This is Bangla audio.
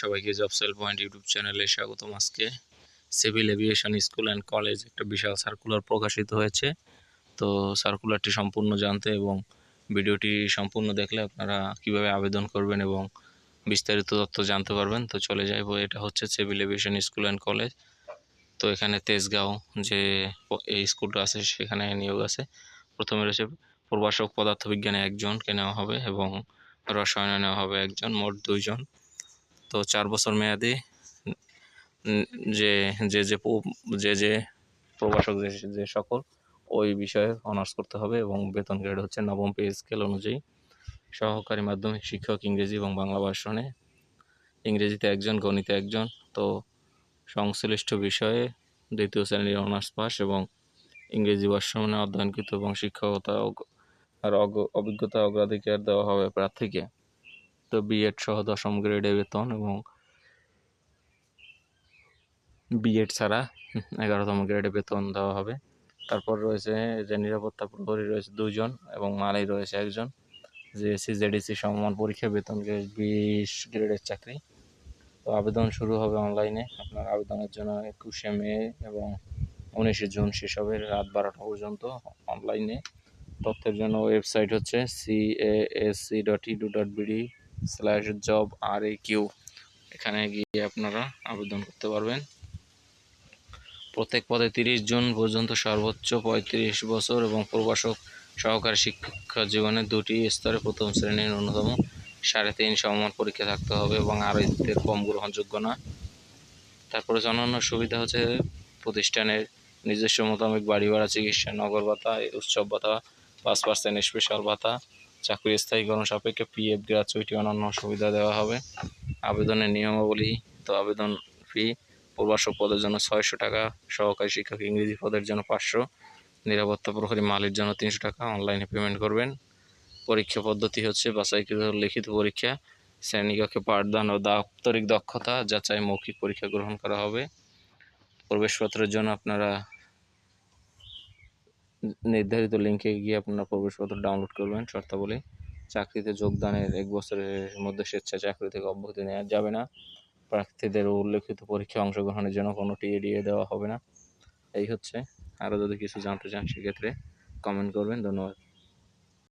সবাইকে জব সেল পয়েন্ট ইউটিউব চ্যানেলে স্বাগতম আজকে। Civil aviation school and college একটা বিশাল সার্কুলার প্রকাশিত হয়েছে। তো সার্কুলারটি সম্পূর্ণ জানতে এবং ভিডিওটি সম্পূর্ণ দেখলে আপনারা কীভাবে আবেদন করবেন এবং বিস্তারিত তথ্য জানতে পারবেন। তো চলে যাইব। এটা হচ্ছে civil aviation school and college তো এখানে তেজগাঁও যে এই স্কুলটা আছে, সেখানে নিয়োগ আছে। প্রথমে রয়েছে প্রভাষক পদার্থবিজ্ঞানে একজনকে নেওয়া হবে এবং রসায়নে নেওয়া হবে একজন, মোট দুইজন। তো চার বছর মেয়াদি যে যে যে যে যে প্রভাষক যে যে সকল, ওই বিষয়ে অনার্স করতে হবে এবং বেতন গ্রেড হচ্ছে নবম পে স্কেল অনুযায়ী। সহকারী মাধ্যমিক শিক্ষক ইংরেজি এবং বাংলা ভাষণে। ইংরেজিতে একজন, গণিতে একজন। তো সংশ্লিষ্ট বিষয়ে দ্বিতীয় শ্রেণির অনার্স পাস এবং ইংরেজি ভাষণে অধ্যয়নকৃত এবং শিক্ষকতা অভিজ্ঞতা অগ্রাধিকার দেওয়া হবে প্রার্থীকে। তো বিএড সহ দশম গ্রেডে বেতন এবং বিএড ছাড়া এগারোতম গ্রেডে বেতন দেওয়া হবে। তারপর রয়েছে যে নিরাপত্তা প্রহরী রয়েছে দুজন এবং মালাই রয়েছে একজন। যে সিজেডিসি সমমান পরীক্ষা বেতন গ্রেড বিশ গ্রেডের চাকরি। তো আবেদন শুরু হবে অনলাইনে। আপনার আবেদনের জন্য একুশে মে এবং উনিশে জুন শেষ হবে রাত বারোটা পর্যন্ত অনলাইনে। তথ্যের জন্য ওয়েবসাইট হচ্ছে C A S C dot edu dot BD slash job R A Q এখানে গিয়ে আপনারা আবেদন করতে পারবেন। প্রত্যেক পদে তিরিশ জুন পর্যন্ত সর্বোচ্চ পঁয়ত্রিশ বছর এবং প্রভাষক সহকারী শিক্ষা জীবনে দুটি স্তরে প্রথম শ্রেণির ন্যূনতম সাড়ে তিন সমমান পরীক্ষা থাকতে হবে এবং আড়াইতের কম গ্রহণযোগ্য না। তারপরে অন্যান্য সুবিধা হচ্ছে প্রতিষ্ঠানের নিজস্ব মোতাবেক বাড়ি ভাড়া, চিকিৎসা, নগর ভাতা, উৎসব ভাতা, পাঁচ পার্সেন্ট স্পেশাল ভাতা চাকরি স্থায়ীকরণ সাপেক্ষে পিএফ গ্রাচুইটি অন্যান্য সুবিধা দেওয়া হবে। আবেদনের নিয়মাবলী তো আবেদন ফি প্রভাষক পদের জন্য ছয়শো টাকা, সহকারী শিক্ষক ইংরেজি পদের জন্য পাঁচশো, নিরাপত্তা প্রহরী মালের জন্য তিনশো টাকা, অনলাইনে পেমেন্ট করবেন। পরীক্ষা পদ্ধতি হচ্ছে বাছাইকৃত লিখিত পরীক্ষা, শ্রেণীকক্ষে পাঠদান ও দাপ্তরিক দক্ষতা, যাচাই মৌখিক পরীক্ষা গ্রহণ করা হবে। প্রবেশপত্রের জন্য আপনারা নির্ধারিত লিঙ্কে গিয়ে আপনারা প্রবেশপত্র ডাউনলোড করবেন, শর্তাবলী। চাকরিতে যোগদানের এক বছরের মধ্যে স্বেচ্ছা চাকরি থেকে অব্যাহতি নেওয়া যাবে না। প্রার্থীদের উল্লেখিত পরীক্ষায় অংশগ্রহণের জন্য কোনো টিএডিএ দেওয়া হবে না। এই হচ্ছে। আরও যদি কিছু জানতে চান, সেক্ষেত্রে কমেন্ট করবেন। ধন্যবাদ।